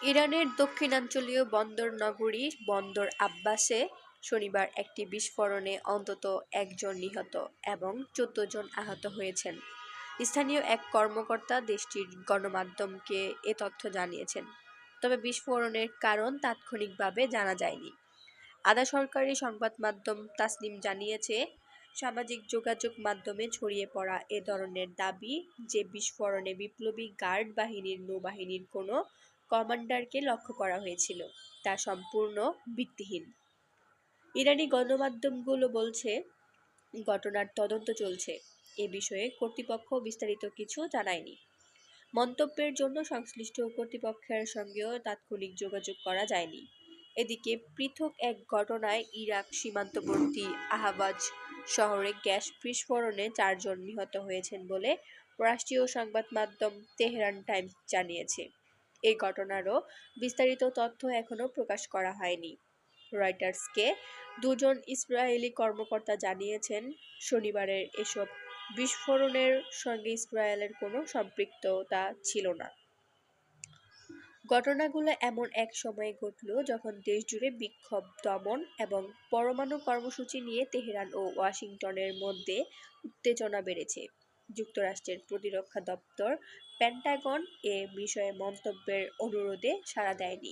ইরানের দক্ষিণাঞ্চলীয় বন্দর নগরী বন্দর আব্বাসে শনিবার একটি বিস্ফোরণে অন্তত একজন নিহত এবং চোদ্দ জন আহত হয়েছেন। স্থানীয় এক কর্মকর্তা দেশটির গণমাধ্যমকে এ তথ্য জানিয়েছেন। তবে বিস্ফোরণের কারণ তাৎক্ষণিকভাবে জানা যায়নি। আধা সরকারি সংবাদ মাধ্যম তাসনিম জানিয়েছে, সামাজিক যোগাযোগ মাধ্যমে ছড়িয়ে পড়া এ ধরনের দাবি যে বিস্ফোরণে বিপ্লবী গার্ড বাহিনীর নৌবাহিনীর কোনো কমান্ডারকে লক্ষ্য করা হয়েছিল। তা সম্পূর্ণ ভিত্তিহীন। ইরানি গণমাধ্যমগুলো বলছে, ঘটনার তদন্ত চলছে। এ বিষয়ে কর্তৃপক্ষ বিস্তারিত কিছু জানায়নি। মন্তব্যের জন্য সংশ্লিষ্ট কর্তৃপক্ষের সঙ্গেও তাৎক্ষণিক যোগাযোগ করা যায়নি। এদিকে পৃথক এক ঘটনায় ইরাক সীমান্তবর্তী আহবাজ শহরে গ্যাস বিস্ফোরণে চারজন নিহত হয়েছেন বলে রাষ্ট্রীয় সংবাদ মাধ্যম তেহরান টাইমস জানিয়েছে। এই ঘটনারও বিস্তারিত তথ্য এখনও প্রকাশ করা হয়নি। রয়টার্সকে দুজন ইসরায়েলি কর্মকর্তা জানিয়েছেন, শনিবারের এসব বিস্ফোরণের সঙ্গে ইসরায়েলের কোনো সম্পৃক্ততা ছিল না। ঘটনাগুলো এমন এক সময়ে ঘটল যখন দেশজুড়ে বিক্ষোভ, দমন এবং পরমাণু কর্মসূচি নিয়ে তেহরান ও ওয়াশিংটনের মধ্যে উত্তেজনা বেড়েছে। যুক্তরাষ্ট্রের প্রতিরক্ষা দপ্তর পেন্টাগন এ বিষয়ে মন্তব্যের অনুরোধে সাড়া দেয়নি।